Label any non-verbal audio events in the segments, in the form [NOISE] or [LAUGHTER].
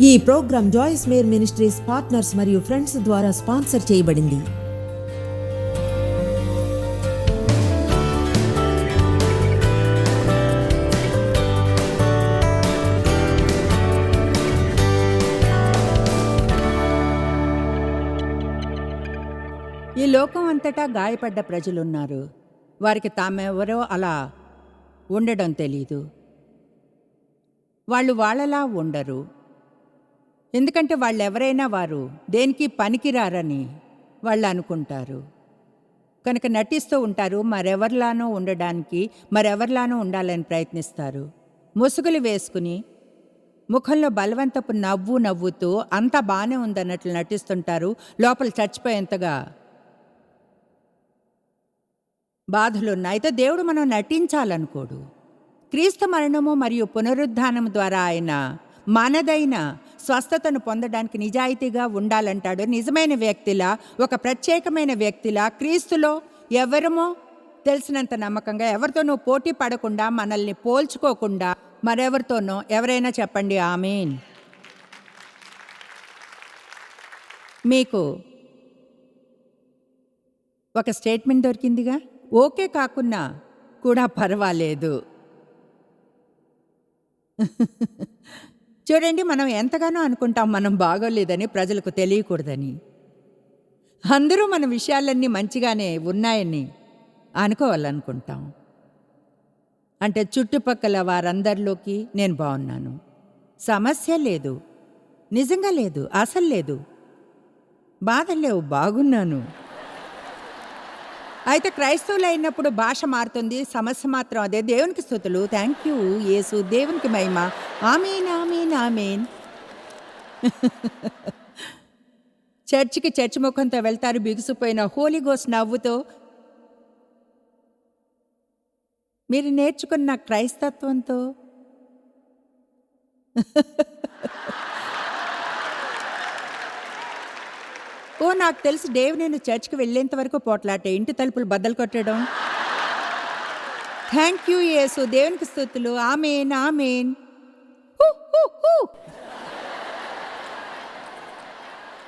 ఈ program Joyce Meyer ministries partners మరియు friends ద్వారా స్పాన్సర్ చేయబడింది. ఈ లోకం అంతటా గాయపడ్డ ప్రజలున్నారు. వారికి తామెవరో అలా ఉండడం తెలీదు. వాళ్ళు వాళ్ళలా ఉండరు. ఎందుకంటే వాళ్ళు ఎవరైనా వారు దేనికి పనికిరారని వాళ్ళు అనుకుంటారు. కనుక నటిస్తూ ఉంటారు మరెవరిలానో ఉండడానికి మరెవరిలానో ఉండాలని ప్రయత్నిస్తారు. ముసుగులు వేసుకుని ముఖంలో బలవంతపు నవ్వు నవ్వుతూ అంతా బాగానే ఉందన్నట్లు నటిస్తుంటారు. లోపల చచ్చిపోయేంతగా బాధలున్నా అయితే దేవుడు మనం నటించాలనుకోడు. క్రీస్తు మరణము మరియు పునరుద్ధానం ద్వారా ఆయన మనదైన స్వస్థతను పొందడానికి నిజాయితీగా ఉండాలంటాడు. నిజమైన వ్యక్తిలా ఒక ప్రత్యేకమైన వ్యక్తిలా క్రీస్తులో ఎవరమో తెలిసినంత నమ్మకంగా ఎవరితోనూ పోటీ పడకుండా మనల్ని పోల్చుకోకుండా మరెవరితోనో ఎవరైనా చెప్పండి ఆమెన్. మీకు ఒక స్టేట్మెంట్ దొరికిందిగా? ఓకే కాకున్నా కూడా పర్వాలేదు. [LAUGHS] చూడండి మనం ఎంతగానో అనుకుంటాం మనం బాగోలేదని ప్రజలకు తెలియకూడదని. అందరూ మన విషయాలన్నీ మంచిగానే ఉన్నాయని అనుకోవాలనుకుంటాం. అంటే చుట్టుపక్కల వారందరిలోకి నేను బాగున్నాను. సమస్య లేదు. నిజంగా లేదు. అసలు లేదు. బాధ లేవు. బాగున్నాను. అయితే క్రైస్తవులు అయినప్పుడు భాష మారుతుంది సమస్య మాత్రం అదే. దేవునికి స్థుతులు. Thank you Yesu. దేవునికి మహిమ. Amen amen amen. [LAUGHS] చర్చికి చర్చి ముఖంతో వెళ్తారు బిగుసిపోయిన హోలీ గోస్ నవ్వుతో. మీరు నేర్చుకున్న క్రైస్తత్వంతో. [LAUGHS] ఓ నాకు తెలుసు డేవ్ నేను చర్చ్కి వెళ్ళేంత వరకు పోట్లాటే ఇంటి తలుపులు బద్దలు కొట్టడం. థ్యాంక్ యూ యేసు దేవునికి స్థుతులు. ఆమెన్ ఆమెన్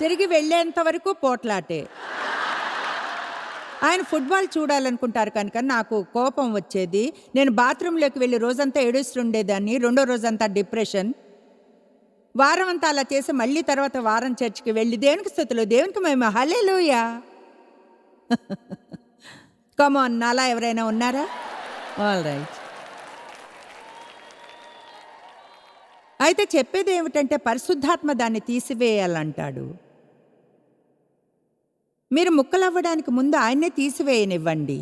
తిరిగి వెళ్ళేంత వరకు పోట్లాటే. ఆయన ఫుట్బాల్ చూడాలనుకుంటారు కనుక నాకు కోపం వచ్చేది. నేను బాత్రూంలోకి వెళ్ళి రోజంతా ఏడుస్తుండేదాన్ని. రెండో రోజంతా డిప్రెషన్. వారం అంతా అలా చేసి మళ్ళీ తర్వాత వారం చర్చికి వెళ్ళి దేవునికి స్థుతులు దేవునికి మేము హలేలుయా కమాన్ నాలా ఎవరైనా ఉన్నారా? ఆల్ రైట్ అయితే చెప్పేది ఏమిటంటే పరిశుద్ధాత్మ దాన్ని తీసివేయాలంటాడు. మీరు ముక్కలవ్వడానికి ముందు ఆయన్నే తీసివేయనివ్వండి.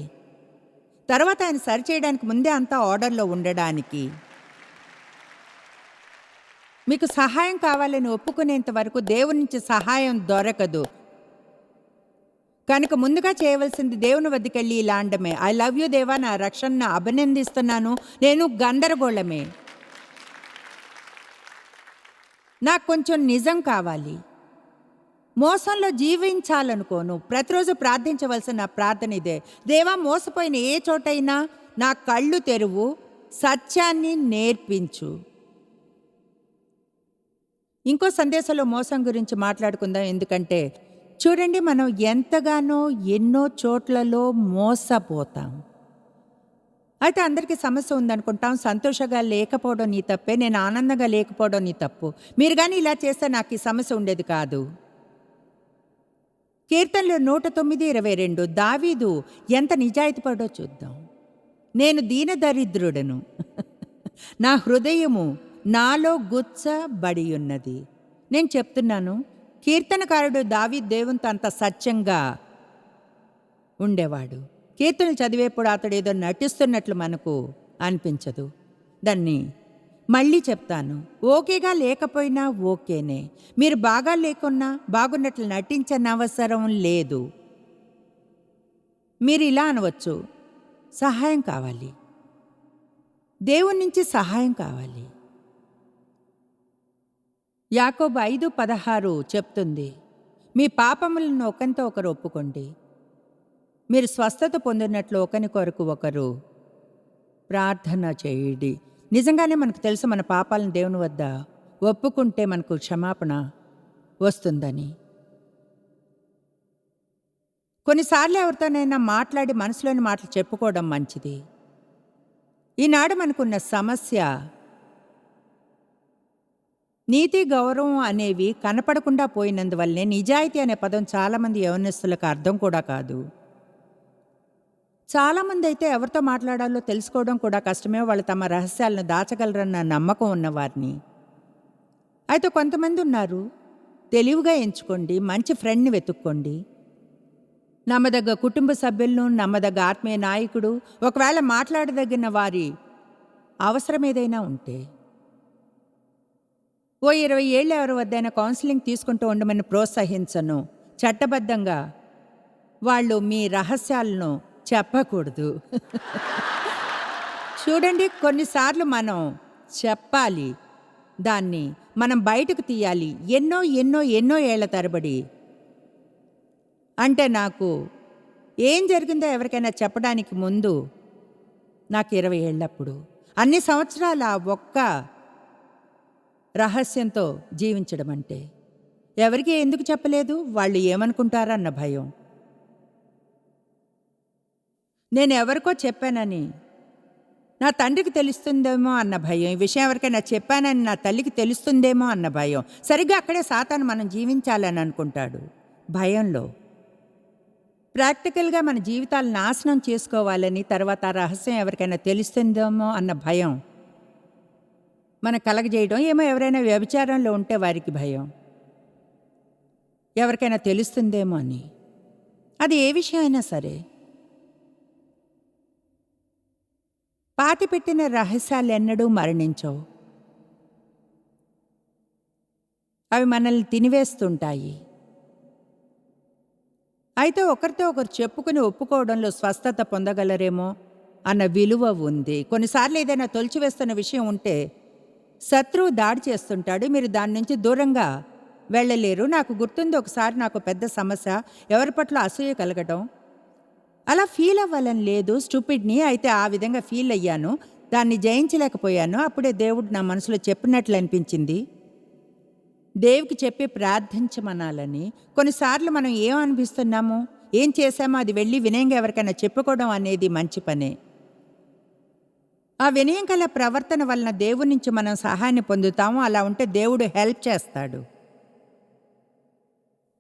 తర్వాత ఆయన సరిచేయడానికి ముందే అంతా ఆర్డర్లో ఉండడానికి. మీకు సహాయం కావాలని ఒప్పుకునేంత వరకు దేవుని నుంచి సహాయం దొరకదు. కనుక ముందుగా చేయవలసింది దేవుని వద్దకెళ్ళి ఇలా అండమే. ఐ లవ్ యూ దేవా నా రక్షణను అభినందిస్తున్నాను. నేను గందరగోళమే. నాకు కొంచెం నిజం కావాలి. మోసంలో జీవించాలనుకోను. ప్రతిరోజు ప్రార్థించవలసిన ప్రార్థన ఇదే. దేవా మోసపోయిన ఏ చోటైనా నా కళ్ళు తెరువు. సత్యాన్ని నేర్పించు. ఇంకో సందేశంలో మోసం గురించి మాట్లాడుకుందాం. ఎందుకంటే చూడండి మనం ఎంతగానో ఎన్నో చోట్లలో మోసపోతాం. అయితే అందరికీ సమస్య ఉందనుకుంటాం. సంతోషంగా లేకపోవడం నీ తప్పే నేను ఆనందంగా లేకపోవడం నీ తప్పు. మీరు కానీ ఇలా చేస్తే నాకు ఈ సమస్య ఉండేది కాదు. కీర్తనలో నూట తొమ్మిది ఇరవై రెండు. దావీదు ఎంత నిజాయితీపడో చూద్దాం. నేను దీనదరిద్రుడను. నా హృదయము నాలో గుచ్చబడి ఉన్నది నేను చెప్తున్నాను కీర్తనకారుడు దావి దేవునితో అంత సత్యంగా ఉండేవాడు. కీర్తనలు చదివేప్పుడు అతడు ఏదో నటిస్తున్నట్లు మనకు అనిపించదు. దాన్ని మళ్ళీ చెప్తాను ఓకేగా లేకపోయినా ఓకేనే. మీరు బాగా లేకున్నా బాగున్నట్లు నటించని అవసరం లేదు. మీరు ఇలా అనవచ్చు సహాయం కావాలి. దేవుని నుంచి సహాయం కావాలి. యాకోబు ఐదు పదహారు చెప్తుంది మీ పాపములను ఒకరితో ఒకరు ఒప్పుకోండి. మీరు స్వస్థత పొందినట్లు ఒకరి కొరకు ఒకరు ప్రార్థన చేయండి. నిజంగానే మనకు తెలుసు మన పాపాలను దేవుని వద్ద ఒప్పుకుంటే మనకు క్షమాపణ వస్తుందని. కొన్నిసార్లు ఎవరితోనైనా మాట్లాడి మనసులోని మాటలు చెప్పుకోవడం మంచిది. ఈనాడు మనకున్న సమస్య నీతి గౌరవం అనేవి కనపడకుండా పోయినందువల్లనే నిజాయితీ అనే పదం చాలామంది యవనస్తులకు అర్థం కూడా కాదు. చాలామంది అయితే ఎవరితో మాట్లాడాలో తెలుసుకోవడం కూడా కష్టమే వాళ్ళు తమ రహస్యాలను దాచగలరన్న నమ్మకం ఉన్నవారిని. అయితే కొంతమంది ఉన్నారు తెలివిగా ఎంచుకోండి మంచి ఫ్రెండ్ని వెతుక్కోండి. నమ్మదగ్గ కుటుంబ సభ్యులను నమ్మదగ్గ ఆత్మీయ నాయకుడు ఒకవేళ మాట్లాడదగిన వారి అవసరం ఏదైనా ఉంటే. ఓ ఇరవై ఏళ్ళ ఎవరి వద్దైనా కౌన్సిలింగ్ తీసుకుంటూ ఉండమని ప్రోత్సహించను. చట్టబద్ధంగా వాళ్ళు మీ రహస్యాలను చెప్పకూడదు. [LAUGHS] చూడండి కొన్నిసార్లు మనం చెప్పాలి. దాన్ని మనం బయటకు తీయాలి. ఎన్నో ఎన్నో ఎన్నో ఏళ్ళ తరబడి. అంటే నాకు ఏం జరిగిందో ఎవరికైనా చెప్పడానికి ముందు నాకు ఇరవై ఏళ్ళప్పుడు. అన్ని సంవత్సరాల ఒక్క రహస్యంతో జీవించడం అంటే ఎవరికి ఎందుకు చెప్పలేదు? వాళ్ళు ఏమనుకుంటారన్న భయం. నేను ఎవరికో చెప్పానని. నా తండ్రికి తెలుస్తుందేమో అన్న భయం. ఈ విషయం ఎవరికైనా చెప్పానని నా తల్లికి తెలుస్తుందేమో అన్న భయం. సరిగ్గా అక్కడే సాతాను మనం జీవించాలని అనుకుంటాడు. భయంలో. ప్రాక్టికల్గా మన జీవితాలు నాశనం చేసుకోవాలని తర్వాత ఆ రహస్యం ఎవరికైనా తెలుస్తుందేమో అన్న భయం. మన కలగజేయడం ఏమో ఎవరైనా వ్యభిచారంలో ఉంటే వారికి భయం. ఎవరికైనా తెలుస్తుందేమో అని. అది ఏ విషయం అయినా సరే. పాతిపెట్టిన రహస్యాలెన్నడూ మరణించవు. అవి మనల్ని తినివేస్తుంటాయి. అయితే ఒకరితో ఒకరు చెప్పుకుని ఒప్పుకోవడంలో స్వస్థత పొందగలరేమో అన్న విలువ ఉంది. కొన్నిసార్లు ఏదైనా తొలిచివేస్తున్న విషయం ఉంటే శత్రువు దాడి చేస్తుంటాడు. మీరు దాని నుంచి దూరంగా వెళ్ళలేరు. నాకు గుర్తుంది ఒకసారి నాకు పెద్ద సమస్య. ఎవరి పట్ల అసూయ కలగటం. అలా ఫీల్ అవ్వాలని లేదు. స్టూపిడ్ని అయితే ఆ విధంగా ఫీల్ అయ్యాను. దాన్ని జయించలేకపోయాను. అప్పుడే దేవుడు నా మనసులో చెప్పినట్లు అనిపించింది. దేవుకి చెప్పి ప్రార్థించమనాలని. కొన్నిసార్లు మనం ఏం అనిపిస్తున్నాము? ఏం చేశామో అది వెళ్ళి వినయంగా ఎవరికైనా చెప్పుకోవడం అనేది మంచి పనే. ఆ వినయం గల ప్రవర్తన వలన దేవుడి నుంచి మనం సహాయాన్ని పొందుతాము. అలా ఉంటే దేవుడు హెల్ప్ చేస్తాడు.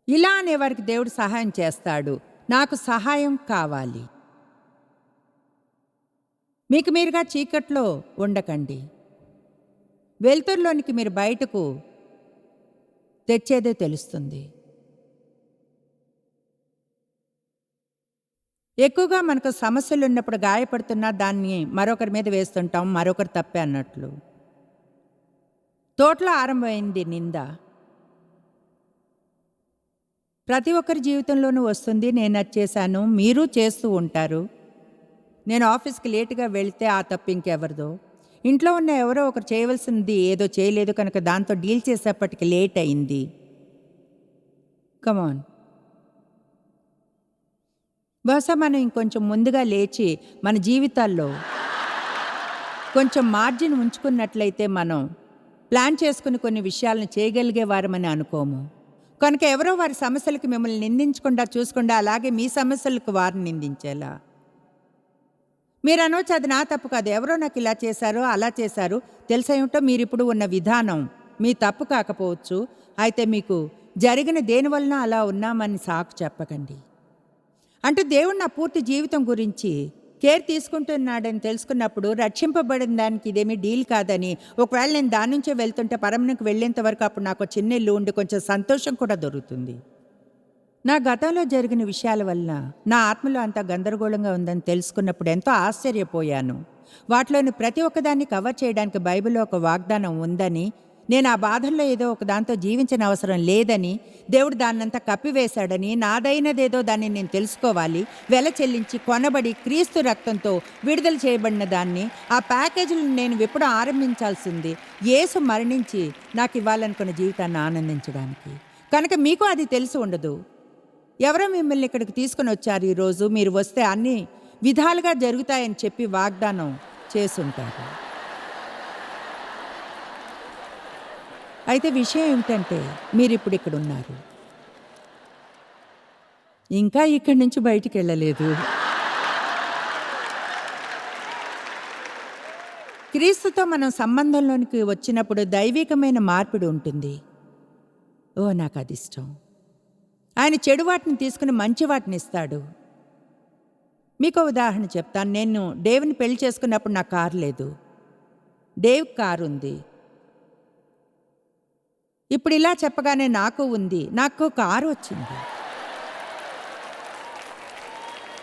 ఇలా అనేవారికి దేవుడు సహాయం చేస్తాడు. నాకు సహాయం కావాలి. మీకు మీరుగా చీకట్లో ఉండకండి. వెలుతురులోనికి మీరు బయటకు తెచ్చేదే తెలుస్తుంది. ఎక్కువగా మనకు సమస్యలు ఉన్నప్పుడు గాయపడుతున్నా దాన్ని మరొకరి మీద వేస్తుంటాం మరొకరు తప్పే అన్నట్లు. తోటలో ఆరంభమైంది నింద. ప్రతి ఒక్కరి జీవితంలోనూ వస్తుంది నేను అది చేశాను మీరు చేస్తూ ఉంటారు. నేను ఆఫీస్కి లేటుగా వెళితే ఆ తప్పు ఇంకెవరిదో. ఇంట్లో ఉన్న ఎవరో ఒకరు చేయవలసింది ఏదో చేయలేదు కనుక దాంతో డీల్ చేసేప్పటికి లేట్ అయింది. కమాన్ బహుశా మనం ఇంకొంచెం ముందుగా లేచి మన జీవితాల్లో కొంచెం మార్జిన్ ఉంచుకున్నట్లయితే మనం ప్లాన్ చేసుకుని కొన్ని విషయాలను చేయగలిగే వారమని అనుకోము. కనుక ఎవరో వారి సమస్యలకు మిమ్మల్ని నిందించకుండా చూసుకుండా అలాగే మీ సమస్యలకు వారిని నిందించేలా. మీరు అనొచ్చు అది నా తప్పు కాదు. ఎవరో నాకు ఇలా చేశారో అలా చేశారు. తెలుసేమిటో మీరు ఇప్పుడు ఉన్న విధానం మీ తప్పు కాకపోవచ్చు. అయితే మీకు జరిగిన దేని వలన అలా ఉన్నామని సాకు చెప్పకండి. అంటూ దేవుడు నా పూర్తి జీవితం గురించి కేర్ తీసుకుంటున్నాడని తెలుసుకున్నప్పుడు రక్షింపబడిన దానికి ఇదేమీ డీల్ కాదని ఒకవేళ నేను దాని నుంచే వెళ్తుంటే పరమనకు వెళ్ళేంత వరకు అప్పుడు నాకు చిన్న ఇల్లు ఉండి కొంచెం సంతోషం కూడా దొరుకుతుంది. నా గతంలో జరిగిన విషయాల వల్ల నా ఆత్మలో అంత గందరగోళంగా ఉందని తెలుసుకున్నప్పుడు ఎంతో ఆశ్చర్యపోయాను. వాటిలోని ప్రతి ఒక్కదాన్ని కవర్ చేయడానికి బైబిల్లో ఒక వాగ్దానం ఉందని నేను ఆ బాధల్లో ఏదో ఒక దాంతో జీవించిన అవసరం లేదని దేవుడు దాన్నంతా కప్పివేశాడని నాదైనదేదో దాన్ని నేను తెలుసుకోవాలి వెల చెల్లించి కొనబడి క్రీస్తు రక్తంతో విడుదల చేయబడిన దాన్ని ఆ ప్యాకేజీలను నేను ఎప్పుడు ఆరంభించాల్సింది యేసు మరణించి నాకు ఇవ్వాలనుకున్న జీవితాన్ని ఆనందించడానికి. కనుక మీకు అది తెలిసి ఉండదు. ఎవరో మిమ్మల్ని ఇక్కడికి తీసుకుని వచ్చారు ఈరోజు మీరు వస్తే అన్ని విధాలుగా జరుగుతాయని చెప్పి వాగ్దానం చేసుంటారు అయితే విషయం ఏమిటంటే మీరు ఇప్పుడు ఇక్కడ ఉన్నారు ఇంకా ఇక్కడి నుంచి బయటికి వెళ్ళలేదు. క్రీస్తుతో మనం సంబంధంలోనికి వచ్చినప్పుడు దైవికమైన మార్పిడి ఉంటుంది. ఓ నాకు అది ఇష్టం ఆయన చెడు వాటిని తీసుకుని మంచి వాటిని ఇస్తాడు. మీకు ఉదాహరణ చెప్తాను. నేను డేవ్ని పెళ్ళి చేసుకున్నప్పుడు నాకు కారు లేదు. డేవ్ కారు ఉంది ఇప్పుడు ఇలా చెప్పగానే నాకు ఉంది నాకు కారు వచ్చింది.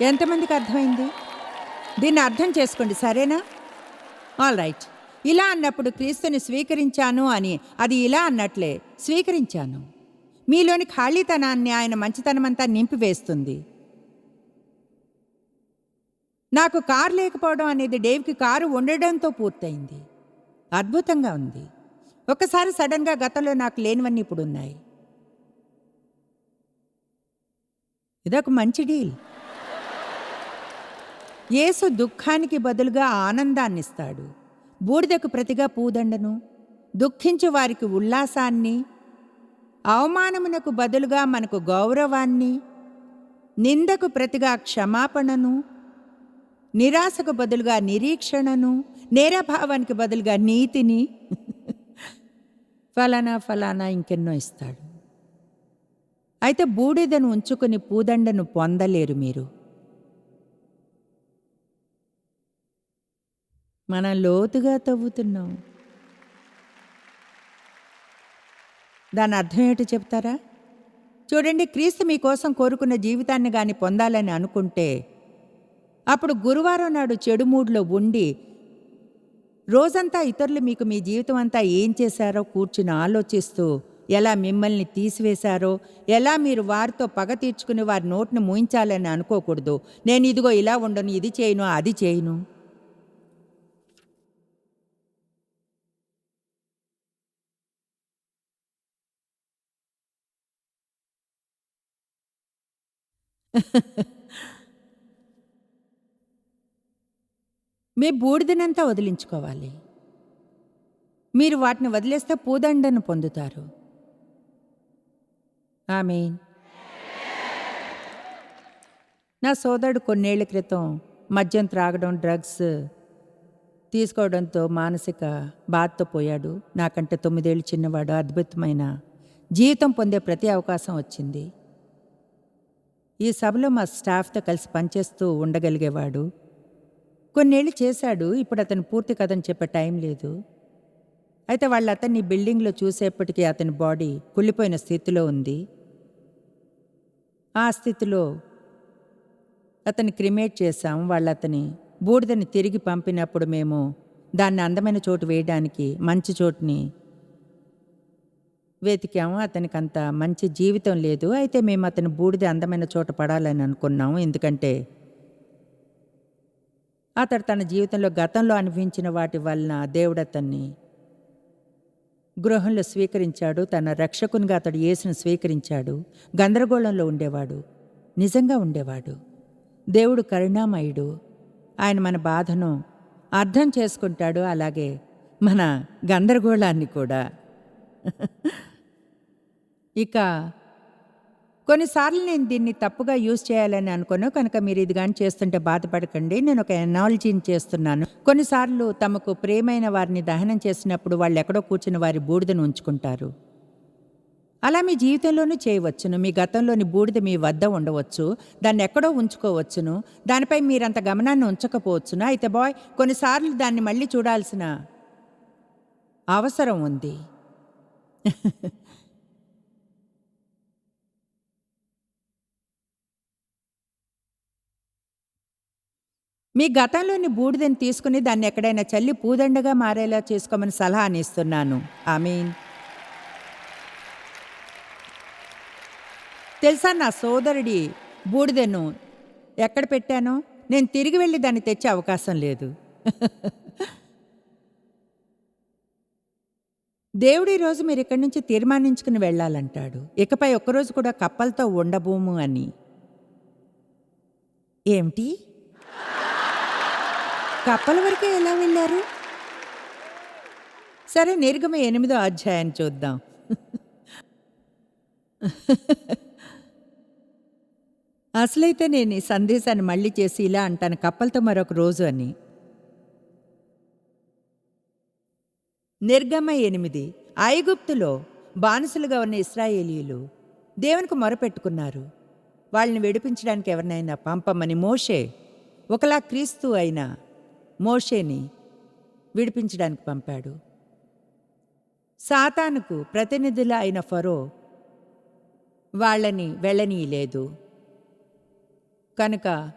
ఎంతమందికి అర్థమైంది? దీన్ని అర్థం చేసుకోండి సరేనా? All right. ఇలా అన్నప్పుడు క్రీస్తుని స్వీకరించాను అని అది ఇలా అన్నట్లే స్వీకరించాను. మీలోని ఖాళీతనాన్ని ఆయన మంచితనమంతా నింపివేస్తుంది. నాకు కారు లేకపోవడం అనేది డేవ్కి కారు ఉండడంతో పూర్తయింది. అద్భుతంగా ఉంది. ఒకసారి సడన్గా గతంలో నాకు లేనివన్నీ ఇప్పుడు ఉన్నాయి. ఇదొక మంచి డీల్. యేసు దుఃఖానికి బదులుగా ఆనందాన్ని ఇస్తాడు బూడిదకు ప్రతిగా పూదండను. దుఃఖించు వారికి ఉల్లాసాన్ని. అవమానమునకు బదులుగా మనకు గౌరవాన్ని. నిందకు ప్రతిగా క్షమాపణను. నిరాశకు బదులుగా నిరీక్షణను. నేరభావానికి బదులుగా నీతిని. ఫలానా ఫలానా ఇంకెన్నో ఇస్తాడు. అయితే బూడిదను ఉంచుకుని పూదండను పొందలేరు మీరు. మనం లోతుగా తవ్వుతున్నాం. దాని అర్థం ఏంటో చెప్తారా? చూడండి క్రీస్తు మీకోసం కోరుకున్న జీవితాన్ని కానీ పొందాలని అనుకుంటే అప్పుడు గురువారం నాడు చెడు మూడ్లో ఉండి రోజంతా ఇతరులు మీకు మీ జీవితం అంతా ఏం చేశారో కూర్చుని ఆలోచిస్తూ ఎలా మిమ్మల్ని తీసివేశారో ఎలా మీరు వారితో పగ తీర్చుకుని వారి నోటిని మూయించాలని అనుకోకూడదు. నేను ఇదిగో ఇలా ఉండను ఇది చేయను అది చేయను. [LAUGHS] మీ బూడిదనంతా వదిలించుకోవాలి. మీరు వాటిని వదిలేస్తే పూదండను పొందుతారు. ఆమె నా సోదరుడు కొన్నేళ్ళ క్రితం మద్యం త్రాగడం డ్రగ్స్ తీసుకోవడంతో మానసిక బాధతో పోయాడు. నాకంటే తొమ్మిదేళ్ళు చిన్నవాడు. అద్భుతమైన జీవితం పొందే ప్రతి అవకాశం వచ్చింది. ఈ సభలో మా స్టాఫ్తో కలిసి పనిచేస్తూ ఉండగలిగేవాడు. కొన్నేళ్ళు చేశాడు. ఇప్పుడు అతను పూర్తి కథను చెప్పే టైం లేదు. అయితే వాళ్ళు అతన్ని బిల్డింగ్లో చూసేప్పటికీ అతని బాడీ కుళ్ళిపోయిన స్థితిలో ఉంది. ఆ స్థితిలో అతన్ని క్రిమేట్ చేశాం. వాళ్ళు అతని బూడిదని తిరిగి పంపినప్పుడు మేము దాన్ని అందమైన చోటు వేయడానికి మంచి చోటుని వెతికాము. అతనికి అంత మంచి జీవితం లేదు. అయితే మేము అతని బూడిద అందమైన చోట పడాలని అనుకున్నాము. ఎందుకంటే అతడు తన జీవితంలో గతంలో అనిపించిన వాటి వలన దేవుడతన్ని గృహంలో స్వీకరించాడు. తన రక్షకునిగా అతడు యేసును స్వీకరించాడు. గందరగోళంలో ఉండేవాడు. నిజంగా ఉండేవాడు. దేవుడు కరుణామయుడు. ఆయన మన బాధను అర్థం చేసుకుంటాడు. అలాగే మన గందరగోళాన్ని కూడా. [LAUGHS] ఇక కొన్నిసార్లు నేను దీన్ని తప్పుగా యూజ్ చేయాలని అనుకోను. కనుక మీరు ఇది కానీ చేస్తుంటే బాధపడకండి. నేను ఒక ఎనాలజీని చేస్తున్నాను. కొన్నిసార్లు తమకు ప్రేమైన వారిని దహనం చేసినప్పుడు వాళ్ళు ఎక్కడో కూర్చుని వారి బూడిదను ఉంచుకుంటారు. అలా మీ జీవితంలోనూ చేయవచ్చును. మీ గతంలోని బూడిద మీ వద్ద ఉండవచ్చు. దాన్ని ఎక్కడో ఉంచుకోవచ్చును. దానిపై మీరంత గమనాన్ని ఉంచకపోవచ్చును. అయితే బాయ్ కొన్నిసార్లు దాన్ని మళ్ళీ చూడాల్సిన అవసరం ఉంది. [LAUGHS] మీ గతంలోని బూడిదని తీసుకుని దాన్ని ఎక్కడైనా చల్లి పూదండగా మారేలా చేసుకోమని సలహా ఇస్తున్నాను. ఐ మీన్ తెలుసా నా సోదరుడి బూడిదను ఎక్కడ పెట్టానో? నేను తిరిగి వెళ్ళి దాన్ని తెచ్చే అవకాశం లేదు. దేవుడు ఈరోజు మీరు ఇక్కడి నుంచి తీర్మానించుకుని వెళ్ళాలంటాడు. ఇకపై ఒక్కరోజు కూడా కప్పలతో ఉండబోము అని. ఏమిటి? కప్పల వరకే ఎలా వెళ్ళారు? సరే నిర్గమ ఎనిమిదో అధ్యాయాన్ని చూద్దాం. అసలైతే నేను ఈ సందేశాన్ని మళ్ళీ చేసి ఇలా అంటాను కప్పలతో మరొక రోజు అని. నిర్గమ ఎనిమిది ఐగుప్తులో బానిసలుగా ఉన్న ఇస్రాయేలీలు దేవునికి మొరపెట్టుకున్నారు. వాళ్ళని విడిపించడానికి ఎవరినైనా పంపమని మోషే ఒకలా క్రీస్తు అయినా మోషేని విడిపించడానికి పంపాడు. సాతానుకు ప్రతినిధుల అయిన ఫరో వాళ్ళని వెళ్ళనీయలేదు. కనుక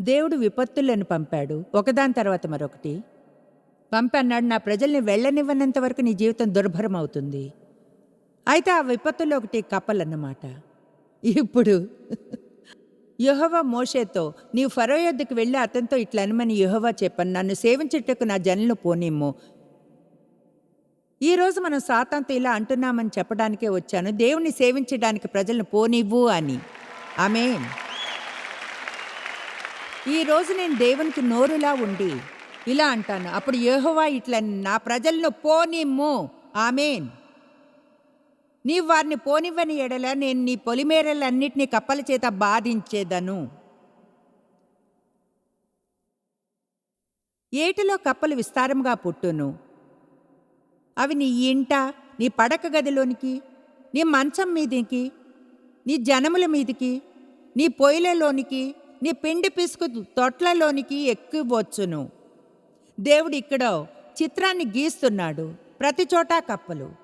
దేవుడు విపత్తులను పంపాడు. ఒకదాని తర్వాత మరొకటి. పంపన్నాడు నా ప్రజల్ని వెళ్ళనివ్వనంత వరకు నీ జీవితం దుర్భరం అవుతుంది అయితే ఆ విపత్తులో ఒకటి కప్పలన్నమాట. ఇప్పుడు యహోవా మోషేతో నీవు ఫరో యొద్దకు వెళ్ళి అతనితో ఇట్లా అనమని యహోవా చెప్పను. నన్ను సేవించుటకు నా జనులు పోనిమ్ము. ఈరోజు మనం సాతాంతో ఇలా అంటున్నామని చెప్పడానికే వచ్చాను. దేవుని సేవించడానికి ప్రజలను పోనివ్వు అని. ఆమె ఈరోజు నేను దేవునికి నోరులా ఉండి ఇలా అంటాను. అప్పుడు యహోవా ఇట్లా నా ప్రజలను పోనిమ్ము ఆమెన్. నీ వారిని పోనివ్వని ఎడల నేను నీ పొలిమేరలన్నిటినీ కప్పల చేత బాధించేదను. ఏటిలో కప్పలు విస్తారంగా పుట్టును? అవి నీ ఇంట నీ పడక గదిలోనికి నీ మంచం మీదికి నీ జనముల మీదికి నీ పొయ్యిలలోనికి నీ పిండి పిసుకు తొట్లలోనికి ఎక్కువచ్చును. దేవుడు ఇక్కడ చిత్రాన్ని గీస్తున్నాడు. ప్రతి చోటా కప్పలు.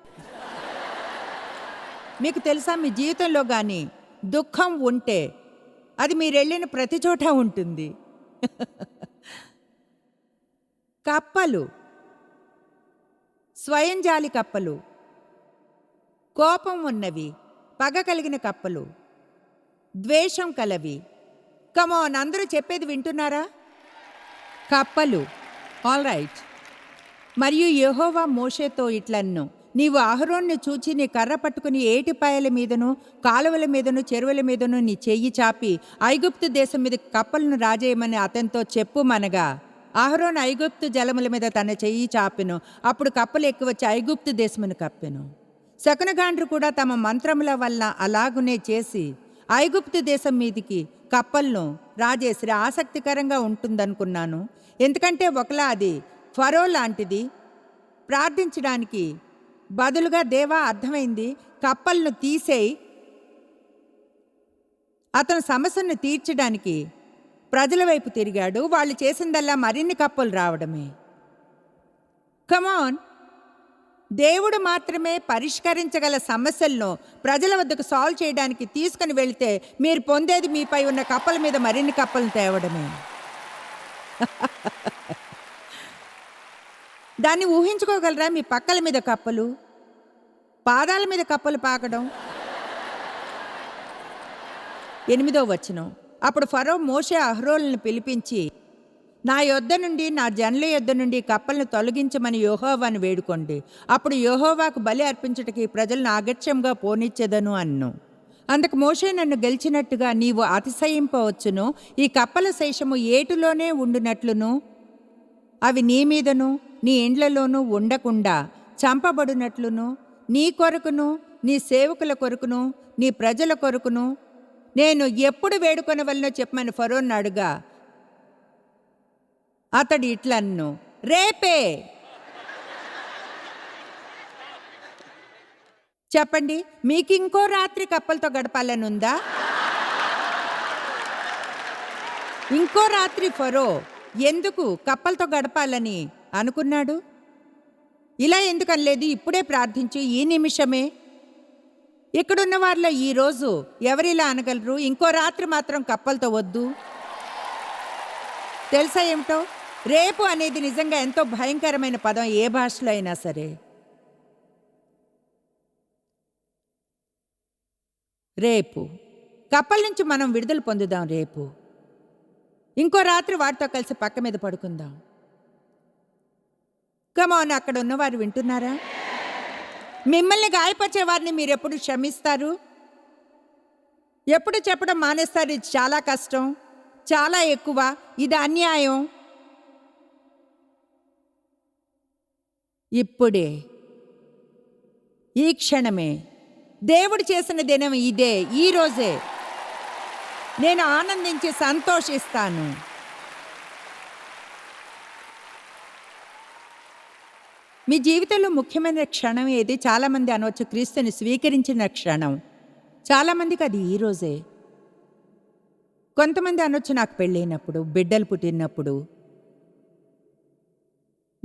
మీకు తెలుసా? మీ జీవితంలో కానీ దుఃఖం ఉంటే అది మీరు వెళ్ళిన ప్రతి చోట ఉంటుంది. [LAUGHS] కప్పలు. స్వయంజాలి కప్పలు. కోపం ఉన్నవి. పగ కలిగిన కప్పలు. ద్వేషం కలవి. కమోన్ అందరూ చెప్పేది వింటున్నారా? కప్పలు. ఆల్ రైట్ మరియు యహోవా మోషేతో ఇట్లన్ను. నీవు అహరోన్ని చూచి నీ కర్ర పట్టుకుని ఏటిపాయల మీదను కాలువల మీదను చెరువుల మీదను నీ చెయ్యి చాపి ఐగుప్తు దేశం మీద కప్పలను రాజేయమని అతనితో చెప్పుమనగా అహరోన్ ఐగుప్తు జలముల మీద తన చెయ్యి చాపెను. అప్పుడు కప్పలు ఎక్కువ వచ్చి ఐగుప్తు దేశమును కప్పెను. శకునగాండ్రు కూడా తమ మంత్రముల వల్ల అలాగునే చేసి ఐగుప్తు దేశం మీదికి కప్పలను రాజేశ్రీ ఆసక్తికరంగా ఉంటుందనుకున్నాను. ఎందుకంటే ఒకలా అది ఫరో లాంటిది. ప్రార్థించడానికి బదులుగా దేవా అర్థమైంది కప్పలను తీసేయి. అతను సమస్యను తీర్చడానికి ప్రజల వైపు తిరిగాడు. వాళ్ళు చేసిందల్లా మరిన్ని కప్పలు రావడమే. కమాన్ దేవుడు మాత్రమే పరిష్కరించగల సమస్యలను ప్రజల వద్దకు సాల్వ్ చేయడానికి తీసుకుని వెళితే మీరు పొందేది మీపై ఉన్న కప్పల మీద మరిన్ని కప్పలు తేవడమే. [LAUGHS] దాన్ని ఊహించుకోగలరా మీ పక్కల మీద కప్పలు? పాదాల మీద కప్పలు పాకడం? ఎనిమిదో వచనం. అప్పుడు ఫరో మోషే అహ్రోలను పిలిపించి నా యొద్ద నుండి నా జనుల యొద్ద నుండి కప్పలను తొలగించమని యోహోవాను వేడుకోండి. అప్పుడు యోహోవాకు బలి అర్పించటకి ప్రజలను ఆగత్యంగా పోనిచ్చేదను అన్ను. అందుకు మోషే నన్ను గెలిచినట్టుగా నీవు అతిశయింపవచ్చును. ఈ కప్పల శేషము ఏటులోనే ఉండునట్లును? అవి నీ మీదను? నీ ఇండ్లలోనూ ఉండకుండా చంపబడినట్లును నీ కొరకును నీ సేవకుల కొరకును నీ ప్రజల కొరకును నేను ఎప్పుడు వేడుకొనవలనో చెప్పమని ఫరోన్నాడుగా అతడు ఇట్లన్ను రేపే! చెప్పండి మీకు ఇంకో రాత్రి కప్పలతో గడపాలనుందా? ఇంకో రాత్రి ఫరో ఎందుకు కప్పలతో గడపాలని? అనుకున్నాడు? ఇలా ఎందుకనలేదు? ఇప్పుడే ప్రార్థించు ఈ నిమిషమే. ఇక్కడున్న వారిలో ఈరోజు ఎవరిలా అనగలరు? ఇంకో రాత్రి మాత్రం కప్పలతో వద్దు. తెలుసా ఏమిటో? రేపు అనేది నిజంగా ఎంతో భయంకరమైన పదం ఏ భాషలో అయినా సరే. రేపు. కప్పల నుంచి మనం విడుదల పొందుదాం రేపు. ఇంకో రాత్రి వాటితో కలిసి పక్క మీద పడుకుందాం. కమోన్ అక్కడ ఉన్నవారు వింటున్నారా? మిమ్మల్ని గాయపరిచే వారిని మీరు ఎప్పుడు క్షమిస్తారు? ఎప్పుడు చెప్పడం మానేస్తారు? ఇది చాలా కష్టం చాలా ఎక్కువ ఇది అన్యాయం. ఇప్పుడే ఈ క్షణమే దేవుడు చేసిన దినం ఇదే ఈరోజే నేను ఆనందించి సంతోషిస్తాను. మీ జీవితంలో ముఖ్యమైన క్షణం ఏది? చాలామంది అనవచ్చు క్రీస్తుని స్వీకరించిన క్షణం. చాలామందికి అది ఈరోజే కొంతమంది అనొచ్చు నాకు పెళ్ళైనప్పుడు బిడ్డలు పుట్టినప్పుడు.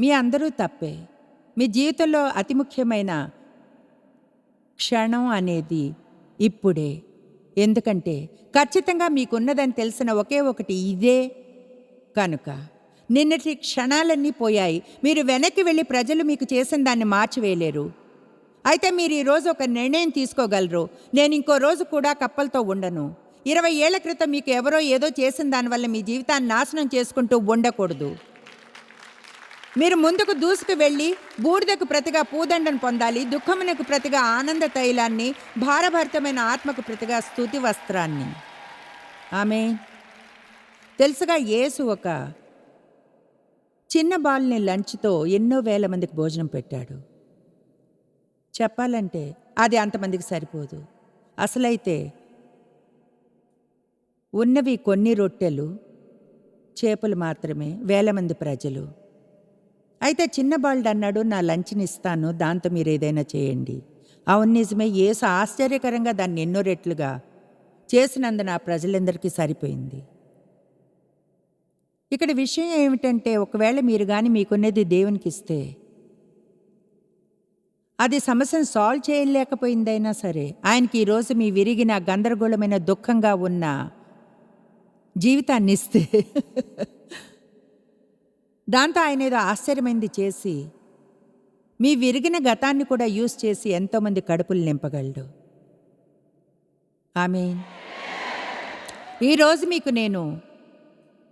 మీ అందరూ తప్పే. మీ జీవితంలో అతి ముఖ్యమైన క్షణం అనేది ఇప్పుడే. ఎందుకంటే ఖచ్చితంగా మీకున్నదని తెలిసిన ఒకే ఒకటి ఇదే కనుక. నిన్నటి క్షణాలన్నీ పోయాయి. మీరు వెనక్కి వెళ్ళి ప్రజలు మీకు చేసిన దాన్ని మార్చివేయలేరు. అయితే మీరు ఈరోజు ఒక నిర్ణయం తీసుకోగలరు. నేను ఇంకో రోజు కూడా కప్పలతో ఉండను. ఇరవై ఏళ్ళ క్రితం మీకు ఎవరో ఏదో చేసిన దానివల్ల మీ జీవితాన్ని నాశనం చేసుకుంటూ ఉండకూడదు. మీరు ముందుకు దూసుకు వెళ్ళి బూడిదకు ప్రతిగా పూదండను పొందాలి దుఃఖమునకు ప్రతిగా ఆనంద తైలాన్ని భారభరితమైన ఆత్మకు ప్రతిగా స్థుతి వస్త్రాన్ని. ఆమె తెలుసుగా యేసు ఒక చిన్న బాల్ని లంచ్తో ఎన్నో వేల మందికి భోజనం పెట్టాడు. చెప్పాలంటే అది అంతమందికి సరిపోదు. అసలైతే ఉన్నవి కొన్ని రొట్టెలు చేపలు మాత్రమే వేల మంది ప్రజలు. అయితే చిన్న అన్నాడు నా లంచ్ని ఇస్తాను దాంతో మీరు ఏదైనా చేయండి. అవును నిజమే ఏసు ఆశ్చర్యకరంగా దాన్ని ఎన్నో రెట్లుగా చేసినందున ఆ ప్రజలందరికీ సరిపోయింది. ఇక్కడ విషయం ఏమిటంటే ఒకవేళ మీరు కానీ మీకున్నది దేవునికి ఇస్తే అది సమస్యను సాల్వ్ చేయలేకపోయిందైనా సరే ఆయనకి ఈరోజు మీ విరిగిన గందరగోళమైన దుఃఖంగా ఉన్న జీవితాన్ని ఇస్తే దాంతో ఆయన ఏదో ఆశ్చర్యమైంది చేసి మీ విరిగిన గతాన్ని కూడా యూజ్ చేసి ఎంతోమంది కడుపులు నింపగలడు. ఆమె ఈరోజు మీకు నేను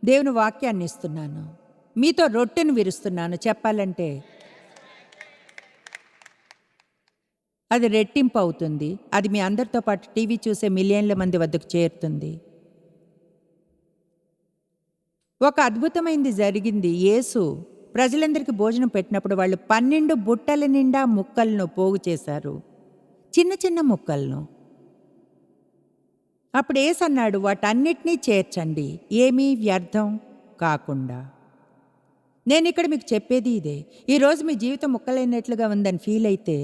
దేవుని వాక్యాన్ని ఇస్తున్నాను. మీతో రొట్టెను విరుస్తున్నాను. చెప్పాలంటే అది రెట్టింపు అవుతుంది. అది మీ అందరితో పాటు టీవీ చూసే మిలియన్ల మంది వద్దకు చేరుతుంది. ఒక అద్భుతమైంది జరిగింది. యేసు ప్రజలందరికీ భోజనం పెట్టినప్పుడు వాళ్ళు పన్నెండు బుట్టల నిండా ముక్కలను పోగు చేశారు. చిన్న చిన్న ముక్కలను. అప్పుడు ఏసు అన్నాడు వాటన్నిటినీ చేర్చండి ఏమీ వ్యర్థం కాకుండా. నేను ఇక్కడ మీకు చెప్పేది ఇదే. ఈరోజు మీ జీవితం ముక్కలైనట్లుగా ఉందని ఫీల్ అయితే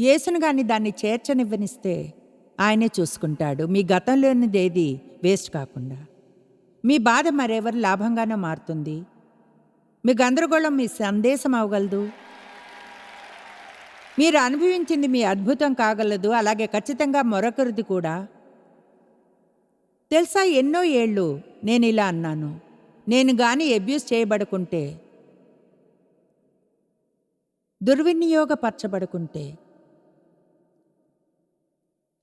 యేసును కానీ దాన్ని చేర్చనివ్వనిస్తే ఆయనే చూసుకుంటాడు. మీ గతంలోనిది ఏది వేస్ట్ కాకుండా. మీ బాధ మరెవరు లాభంగానో మారుతుంది. మీ గందరగోళం మీ సందేశం అవగలదు. మీరు అనుభవించింది మీ అద్భుతం కాగలదు అలాగే ఖచ్చితంగా మరొకరిది కూడా. తెలుసా ఎన్నో ఏళ్ళు నేను ఇలా అన్నాను. నేను గాని అబ్యూస్ చేయబడుకుంటే దుర్వినియోగపరచబడుకుంటే.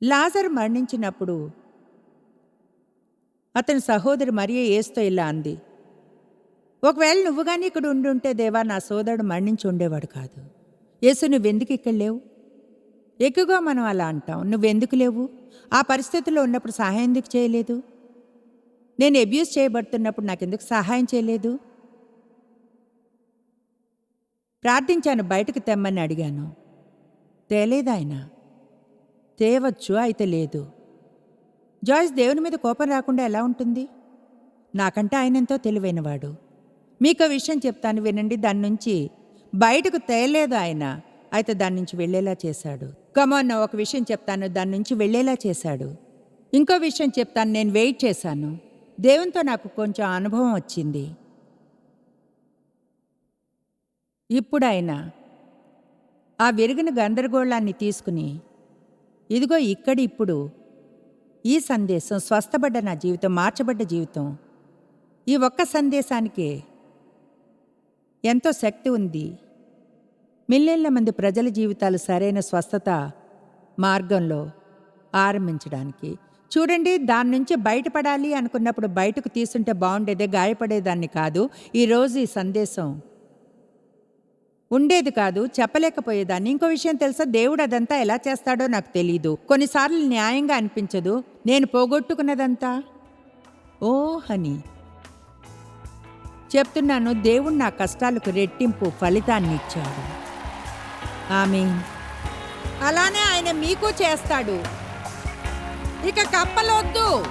లాజర్ మరణించినప్పుడు అతని సహోదరి మరియ ఏస్తో ఇలా అంది ఒకవేళ నువ్వు కానీ ఇక్కడ ఉండుంటే దేవా నా సోదరుడు మరణించి ఉండేవాడు కాదు. యేసు నువ్వెందుకు ఇక్కడ లేవు? ఎక్కువగా మనం అలా అంటాం నువ్వెందుకు లేవు? ఆ పరిస్థితిలో ఉన్నప్పుడు సహాయం ఎందుకు చేయలేదు? నేను అబ్యూస్ చేయబడుతున్నప్పుడు నాకెందుకు సహాయం చేయలేదు? ప్రార్థించాను బయటకు తెమ్మని అడిగాను. తేలేదు ఆయన. తేవచ్చు అయితే లేదు. జాయిస్ దేవుని మీద కోపం రాకుండా ఎలా ఉంటుంది? నాకంటే ఆయన ఎంతో తెలివైనవాడు. మీకు విషయం చెప్తాను వినండి దాని నుంచి బయటకు తేలేదు ఆయన. అయితే దాని నుంచి వెళ్ళేలా చేశాడు. కమోన్న ఒక విషయం చెప్తాను. దాని నుంచి వెళ్ళేలా చేశాడు. ఇంకో విషయం చెప్తాను నేను వెయిట్ చేశాను. దేవునితో నాకు కొంచెం అనుభవం వచ్చింది. ఇప్పుడు ఆయన ఆ విరిగిన గందరగోళాన్ని తీసుకుని ఇదిగో ఇక్కడ ఇప్పుడు ఈ సందేశం స్వస్థపడ్డ నా జీవితం మార్చబడ్డ జీవితం. ఈ ఒక్క సందేశానికే ఎంతో శక్తి ఉంది. మిలియన్ల మంది ప్రజల జీవితాలు సరైన స్వస్థత మార్గంలో ఆరంభించడానికి. చూడండి దాని నుంచి బయటపడాలి అనుకున్నప్పుడు బయటకు తీసుంటే బాగుండేదే గాయపడేదాన్ని కాదు. ఈరోజు ఈ సందేశం ఉండేది కాదు చెప్పలేకపోయేదాన్ని. ఇంకో విషయం తెలుసా? దేవుడు అదంతా ఎలా చేస్తాడో నాకు తెలీదు. కొన్నిసార్లు న్యాయంగా అనిపించదు. నేను పోగొట్టుకున్నదంతా? ఓ హనీ. చెప్తున్నాను దేవుడు నా కష్టాలకు రెట్టింపు ఫలితాన్ని ఇచ్చాడు. ఆమె అలానే ఆయన మీకు చేస్తాడు. ఇక కప్పలొద్దు.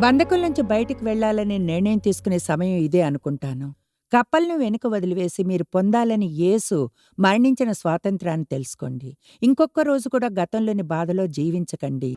బంధకుల నుంచి బయటికి వెళ్ళాలని నిర్ణయం తీసుకునే సమయం ఇదే అనుకుంటాను. కప్పల్ను వెనుక వదిలివేసి మీరు పొందాలని యేసు మరణించిన స్వాతంత్రాన్ని తెలుసుకోండి. ఇంకొక రోజు కూడా గతంలోని బాధలో జీవించకండి.